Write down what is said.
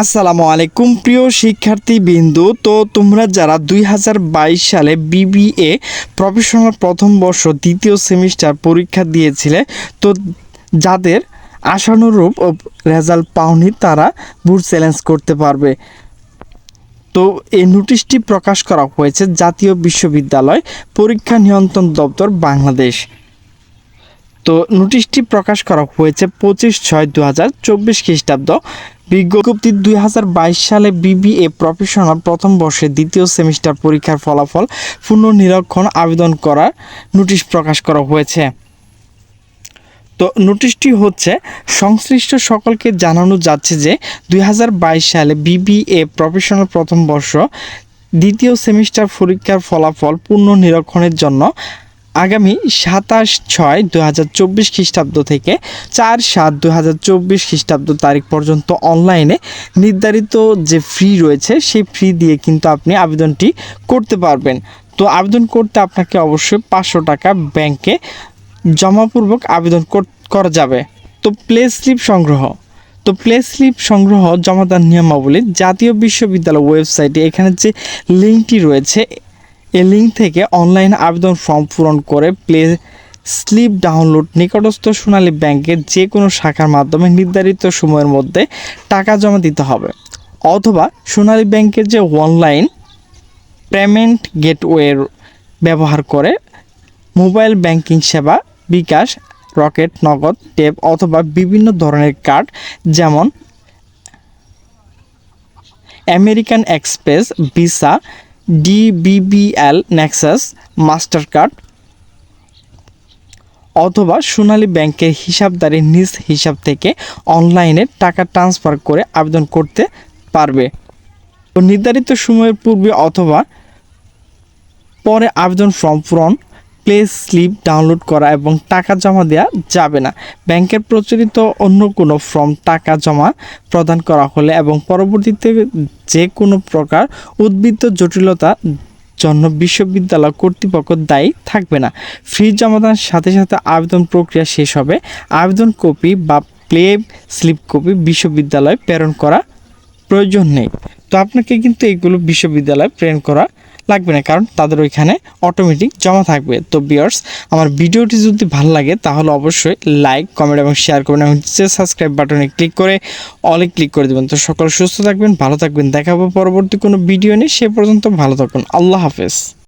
আসসালামু আলাইকুম, প্রিয় শিক্ষার্থী বিন্দু তো তোমরা যারা দুই হাজার বাইশ সালে বিবিএ প্রফেশনাল প্রথম বর্ষ দ্বিতীয় সেমিস্টার পরীক্ষা দিয়েছিলে, তো যাদের আশানুরূপ রেজাল্ট পাওনি, তারা বুট চ্যালেঞ্জ করতে পারবে। তো এই নোটিশটি প্রকাশ করা হয়েছে জাতীয় বিশ্ববিদ্যালয় পরীক্ষা নিয়ন্ত্রণ দপ্তর বাংলাদেশ। তো নোটিশটি প্রকাশ করা হয়েছে পঁচিশ ছয় দু হাজার চব্বিশ খ্রিস্টাব্দ। বিজ্ঞপ্তি দুই হাজার বাইশ সালে বিবিএ প্রফেশনাল প্রথম বর্ষে দ্বিতীয় সেমিস্টার পরীক্ষার ফলাফল পুনর্নিরীক্ষণ আবেদন করার নোটিশ প্রকাশ করা হয়েছে। তো নোটিশটি হচ্ছে, সংশ্লিষ্ট সকলকে জানানো যাচ্ছে যে দুই হাজার বাইশ সালে বিবিএ প্রফেশনাল প্রথম বর্ষ দ্বিতীয় সেমিস্টার পরীক্ষার ফলাফল পুনর্নিরীক্ষণের জন্য আগামী সাতাশ ছয় দু হাজার চব্বিশ খ্রিস্টাব্দ থেকে চার সাত দু হাজার চব্বিশ খ্রিস্টাব্দ তারিখ পর্যন্ত অনলাইনে নির্ধারিত যে ফি রয়েছে, সেই ফি দিয়ে কিন্তু আপনি আবেদনটি করতে পারবেন। তো আবেদন করতে আপনাকে অবশ্যই পাঁচশো টাকা ব্যাংকে জমাপূর্বক আবেদন কর- যাবে। তো প্লে স্লিপ সংগ্রহ। তো প্লে স্লিপ সংগ্রহ জমাদান নিয়মাবলী জাতীয় বিশ্ববিদ্যালয় ওয়েবসাইটে এখানে যে লিঙ্কটি রয়েছে এই লিঙ্ক থেকে অনলাইন আবেদন ফর্ম পূরণ করে প্লে স্লিপ ডাউনলোড নিকটস্থ সোনালী ব্যাংকের যে কোনো শাখার মাধ্যমে নির্ধারিত সময়ের মধ্যে টাকা জমা দিতে হবে। অথবা সোনালী ব্যাংকের যে অনলাইন পেমেন্ট গেটওয়ের ব্যবহার করে মোবাইল ব্যাংকিং সেবা, বিকাশ, রকেট, নগদ টেপ অথবা বিভিন্ন ধরনের কার্ড যেমন American Express Visa DBBL Nexus master card অথবা সোনালী ব্যাংকের হিসাবদারি নিজ হিসাব থেকে অনলাইনে টাকা ট্রান্সফার করে আবেদন করতে পারবে। নির্ধারিত সময়ের পূর্বে অথবা পরে আবেদন ফর্ম পূরণ প্লে স্লিপ ডাউনলোড করা এবং টাকা জমা দেওয়া যাবে না। ব্যাংকের প্রচলিত অন্য কোনো ফর্ম টাকা জমা প্রদান করা হলে এবং পরবর্তীতে যে কোনো প্রকার উদ্বৃত্ত জটিলতা জন্য বিশ্ববিদ্যালয় কর্তৃপক্ষ দায়ী থাকবে না। ফি জমাদানের সাথে সাথে আবেদন প্রক্রিয়া শেষ হবে। আবেদন কপি বা প্লে স্লিপ কপি বিশ্ববিদ্যালয়ে প্রেরণ করা প্রয়োজন নেই। তো আপনাকে কিন্তু এগুলো বিশ্ববিদ্যালয়ে প্রেরণ করা লাগবে না, কারণ তাদের ওইখানে অটোমেটিক জমা থাকবে। তো বিয়ার্স আমার ভিডিওটি যদি ভালো লাগে, তাহলে অবশ্যই লাইক কমেন্ট এবং শেয়ার করবেন এবং সাবস্ক্রাইব বাটনে ক্লিক করে অলে ক্লিক করে দেবেন। তো সকল সুস্থ থাকবেন, ভালো থাকবেন। দেখাবো পরবর্তী কোনো ভিডিও নেই সে পর্যন্ত ভালো থাকুন। আল্লাহ হাফেজ।